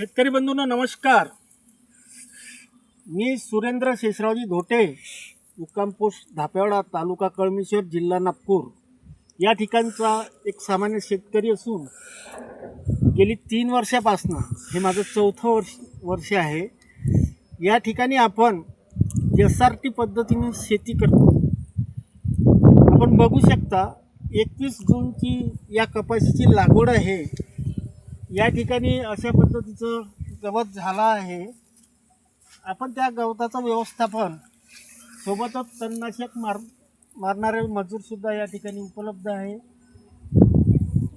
शेतकरी बंधूंना नमस्कार. मी सुरेंद्र शेषरावजी धोटे मुक्कामपोस्ट धापेवाडा तालुका कळमेश्वर जिल्हा नागपूर. या ठिकाणचा एक सामान्य शेतकरी असून गेली तीन वर्षापासनं हे माझं चौथं वर्ष वर्ष आहे. या ठिकाणी आपण एस आर टी पद्धतीने शेती करतो. आपण बघू शकता एकवीस जूनची या कपाशीची लागवड आहे. या ठिकाणी अशा पद्धतीचं गवत झालं आहे. आपण त्या गवताचं व्यवस्थापन सोबतच तणनाशक मार मारणारे मजूरसुद्धा या ठिकाणी उपलब्ध आहे.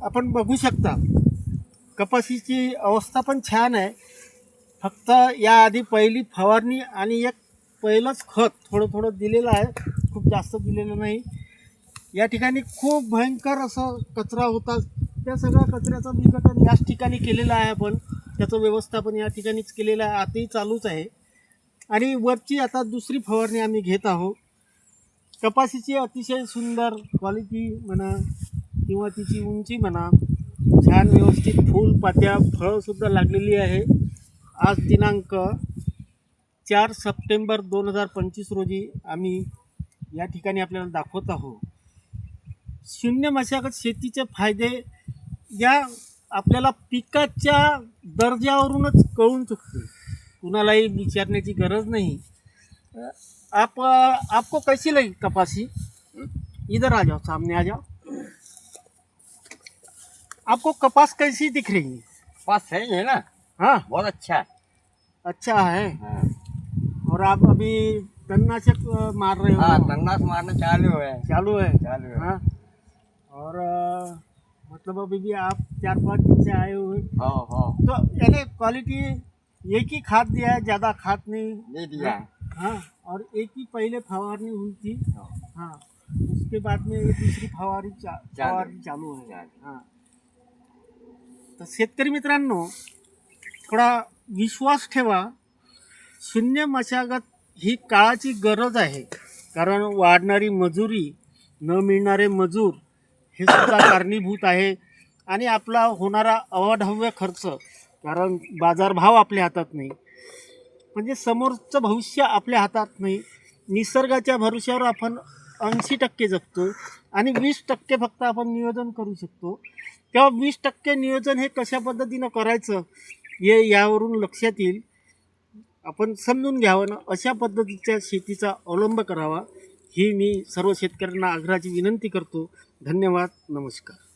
आपण बघू शकता कपाशीची अवस्था पण छान आहे. फक्त याआधी पहिली फवारणी आणि एक पहिलंच खत थोडं थोडं दिलेलं आहे. खूप जास्त दिलेलं नाही. या ठिकाणी खूप भयंकर असं कचरा होता. त्या सगळ्या कचऱ्याचं विघटन याच ठिकाणी केलेलं आहे आपण. त्याचं व्यवस्थापन या ठिकाणीच केलेलं आहे. आताही चालूच आहे. आणि वरची आता दुसरी फवारणी आम्ही घेत आहोत. कपाशीची अतिशय सुंदर क्वालिटी म्हणा किंवा तिची उंची म्हणा छान व्यवस्थित फूल पात्या फळंसुद्धा लागलेली आहे. आज दिनांक चार सप्टेंबर दोन हजार पंचवीस रोजी आम्ही या ठिकाणी आपल्याला दाखवत आहोत. शून्य मशागत शेतीचे फायदे या आपल्याला पिकाच्या दर्जावरूनच कळून चुकते. कुणालाही विचारण्याची गरज नाही. आप आपको कैसी लगी कपासी इधर आ जाओ सामने आ जाओ. आपको कपास कैसी दिख रही है? पास सही है ना? हाँ। बहुत अच्छा। है अच्छा है। हाँ। और आप अभी तणनाशक अ, मार रहे हाँ? हो तन्नास मारना चालू है। चालू है? चालू है। हाँ। और मतलब अभी भी आप चार पाँच दिन से आए हुए हो। हो तो यानी क्वालिटी एक ही खाद दिया है ज़्यादा खाद नहीं। दे दिया है। हाँ और एक ही पहले फवारनी हुई थी। हाँ, हाँ उसके बाद में ये दूसरी फवारणी चा चालू. फवारणी चालू आहे चालू. हां। तर शेतकरी मित्रांनो थोडा विश्वास ठेवा शून्य मशागत ही काळाची गरज आहे. कारण वाढणारी मजुरी न मिळणारे मजूर हे सुद्धा कारणीभूत आहे. आणि आपला होणारा अवाढव्य खर्च कारण बाजारभाव आपल्या हातात नाही. म्हणजे समोरचं भविष्य आपल्या हातात नाही. निसर्गाच्या भरोश्यावर आपण ऐंशी टक्के जगतो आणि वीस टक्के फक्त आपण नियोजन करू शकतो. तेव्हा वीस टक्के नियोजन हे कशा पद्धतीनं करायचं हे यावरून लक्षात येईल. आपण समजून घ्यावं ना अशा पद्धतीच्या शेतीचा अवलंब करावा. ही मी सर्व शेतकऱ्यांना आग्रहाची विनंती करतो. धन्यवाद. नमस्कार.